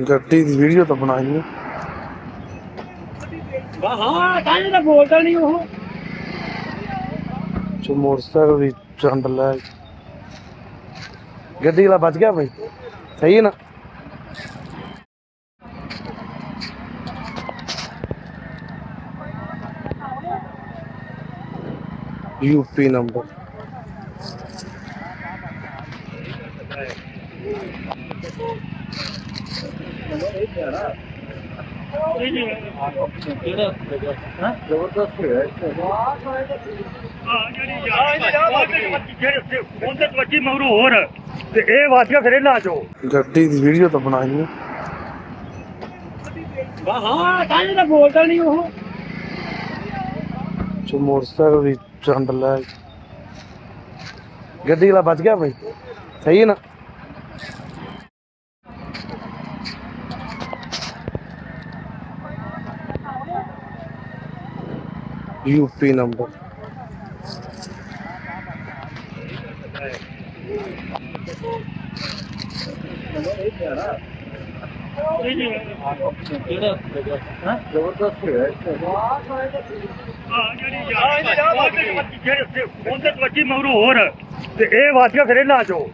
ਗੱਡੀ ਦੀ ਵੀਡੀਓ ਤਾਂ ਬਣਾਈ ਨਹੀਂ ਹਾਂ ਕਾਹਨੇ ਤਾਂ ਬੋਲਦਾ ਨਹੀਂ ਉਹ। ਜੋ ਮੋਟਰਸਾਈਕਲ ਵੀ ਚੰਡ ਲੈ ਗੱਡੀ ਵਾਲਾ ਬਚ ਗਿਆ ਬਈ। ਸਹੀ ਹੈ ਨਾ? ਯੂਪੀ ਨੰਬਰ ਹਾਂ ਜ਼ਬਰਦਸਤ ਹੈ ਤੇ ਇਹ ਵਾਜਿਆ ਫਿਰ ਇਹਨਾਂ ਚੋਂ ਗੱਡੀ ਦੀ ਵੀਡੀਓ ਤਾਂ ਬਣਾਈ ਨਹੀਂ ਹਾਂ ਕਾਹਨੇ ਤਾਂ ਬੋਲਦਾ ਨਹੀਂ ਉਹ ਜੋ ਮੋਟਰਸਾਈਕਲ ਵੀ ਚੰਡ ਲੈ ਗੱਡੀ ਵਾਲਾ ਬਚ ਗਿਆ ਬਈ। ਸਹੀ ਹੈ ਨਾ? ਯੂਪੀ ਨੰਬਰ ਹਾਂ ਜ਼ਬਰਦਸਤ ਹੈ ਉਹਦੇ ਵੱਜੀ ਮਗਰੂ ਹੋਰ ਤੇ ਇਹ ਵਾਜਿਆ ਫਿਰ ਇਹਨਾਂ ਚੋਂ